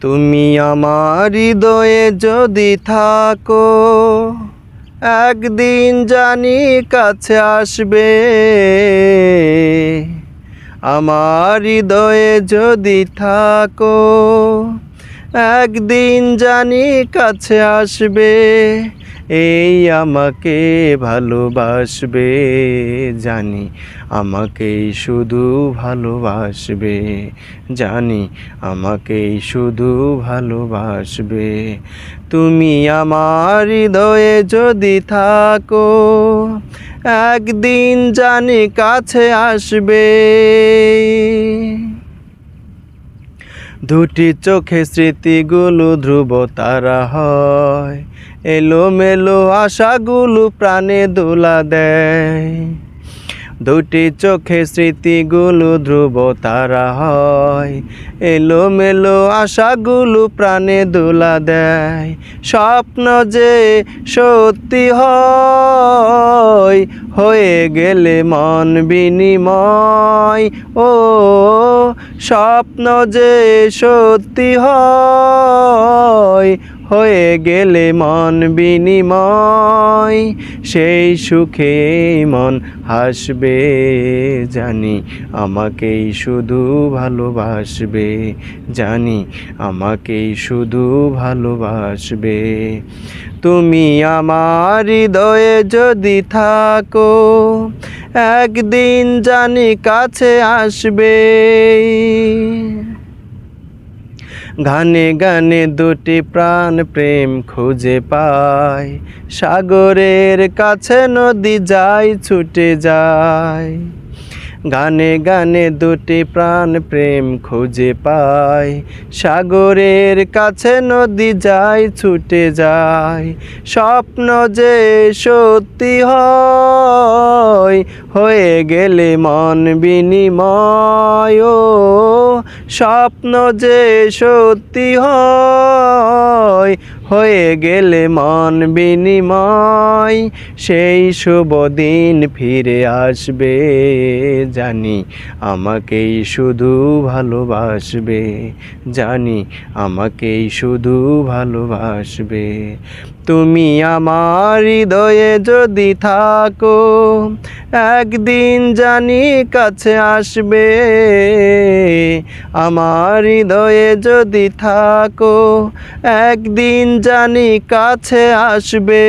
তুমি আমার হৃদয়ে যদি থাকো, একদিন জানি কাছে আসবে। আমার হৃদয়ে যদি থাকো, একদিন জানি কাছে আসবে। এই আমাকে ভালোবাসবে, জানি আমাকেই শুধু ভালোবাসবে, জানি আমাকেই শুধু ভালোবাসবে। তুমি আমার হৃদয়ে যদি থাকো, একদিন জানি কাছে আসবে। দুটি চোখে স্মৃতিগুলো ধ্রুব তারা হয় এলোমেলো আশাগুলো প্রাণে দোলা দেয়। দুটি চোখে স্মৃতিগুলো ধ্রুব তারা হয়। এলোমেলো আশাগুলো প্রাণে দোলা দেয়। স্বপ্ন যে সত্যি হয়, হয়ে গেলে মন বিনিময়। ও, স্বপ্ন যে সত্যি হয় হয়ে গেলে মন বিনিময়, সেই সুখে মন হাসবে জানি, আমাকেই শুধু ভালোবাসবে জানি, আমাকেই শুধু ভালোবাসবে। তুমি আমার হৃদয়ে যদি থাকো, একদিন জানি কাছে আসবে। গানে গানে দুটি প্রাণ প্রেম খুঁজে পায় সাগরের কাছে নদী যায় ছুটে যায়। গানে গানে দুটি প্রাণ প্রেম খুঁজে পায় সাগরের কাছে নদী যায়, ছুটে যায়। স্বপ্ন যে সত্যি হয়, হয়ে গেলে মন বিনিময়। স্বপ্ন যে সত্যি হয় হয়ে গেলে মন বিনিময়, সেই শুভ দিন ফিরে আসবে। জানি আমাকেই শুধু ভালোবাসবে, জানি আমাকেই শুধু ভালোবাসবে। তুমি আমার হৃদয়ে যদি থাকো, একদিন জানি কাছে আসবে। আমার হৃদয়ে যদি থাকো, একদিন জানি কাছে আসবে।